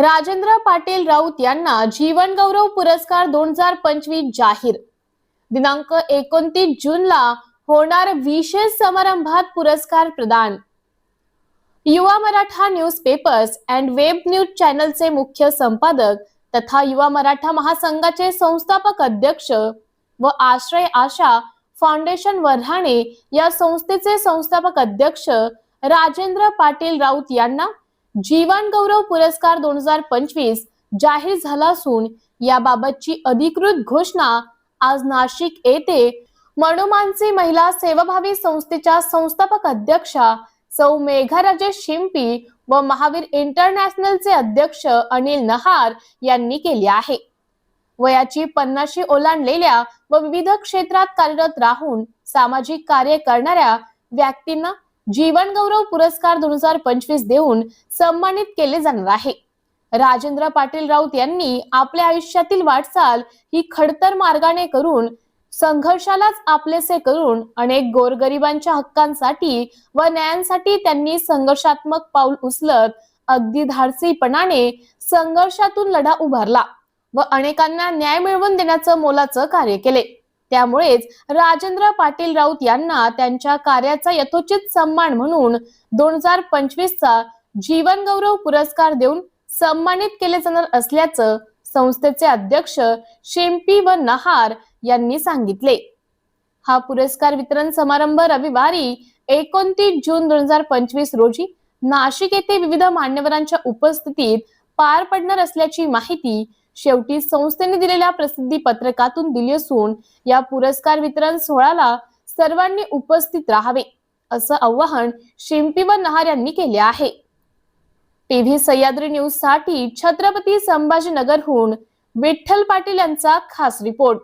राजेंद्र पाटील राऊत यांना जीवन गौरव पुरस्कार दोन हजार पंचवीस जाहीर. दिनांक एकोणतीस जूनला होणार विशेष समारंभात पुरस्कार प्रदान. Yuva Maratha news papers and web news चॅनलचे मुख्य संपादक तथा युवा मराठा महासंघाचे संस्थापक अध्यक्ष व आश्रय आशा फाउंडेशन वर्हाणे या संस्थेचे संस्थापक अध्यक्ष राजेंद्र पाटील राऊत यांना जीवन गौरव पुरस्कार दोन हजार पंचवीस जाहीर झाला असून याबाबतची अधिकृत घोषणा आज नाशिक येथे मनुमानसी महिला सेवाभावी संस्थेच्या संस्थापक अध्यक्षा सौ मेघाराजे शिंपी व महावीर इंटरनॅशनलचे अध्यक्ष अनिल नहार यांनी केली आहे. वयाची पन्नाशी ओलांडलेल्या व विविध क्षेत्रात कार्यरत राहून सामाजिक कार्य करणाऱ्या व्यक्तींना जीवन गौरव पुरस्कार दोन हजार पंचवीस देऊन सन्मानित केले जाणार आहे. राजेंद्र पाटील राऊत यांनी आपल्या आयुष्यातील वाटचाल ही खडतर मार्गाने करून संघर्षालाच आपलेसे करून अनेक गोरगरिबांच्या हक्कांसाठी व न्यायांसाठी त्यांनी संघर्षात्मक पाऊल उचलत अगदी धाडसीपणाने संघर्षातून लढा उभारला व अनेकांना न्याय मिळवून देण्याचं मोलाचं कार्य केले. त्यामुळेच राजेंद्र पाटील राऊत यांना त्यांच्या कार्याचा यथोचित सन्मान म्हणून दोन हजार पंचवीस चा जीवन गौरव पुरस्कार देऊन सन्मानित केले जाणार असल्याचं संस्थेचे अध्यक्ष शेम्पी व नहार यांनी सांगितले. हा पुरस्कार वितरण समारंभ रविवारी एकोणतीस जून दोन हजार पंचवीस रोजी नाशिक येथे विविध मान्यवरांच्या उपस्थितीत पार पडणार असल्याची माहिती शेवटी संस्थेने दिलेल्या प्रसिद्धी पत्रकातून दिली असून या पुरस्कार वितरण सोहळ्याला सर्वांनी उपस्थित राहावे असं आवाहन शिंपी व नहार यांनी केले आहे. टीव्ही सह्याद्री न्यूजसाठी छत्रपती संभाजीनगरहून विठ्ठल पाटील यांचा खास रिपोर्ट.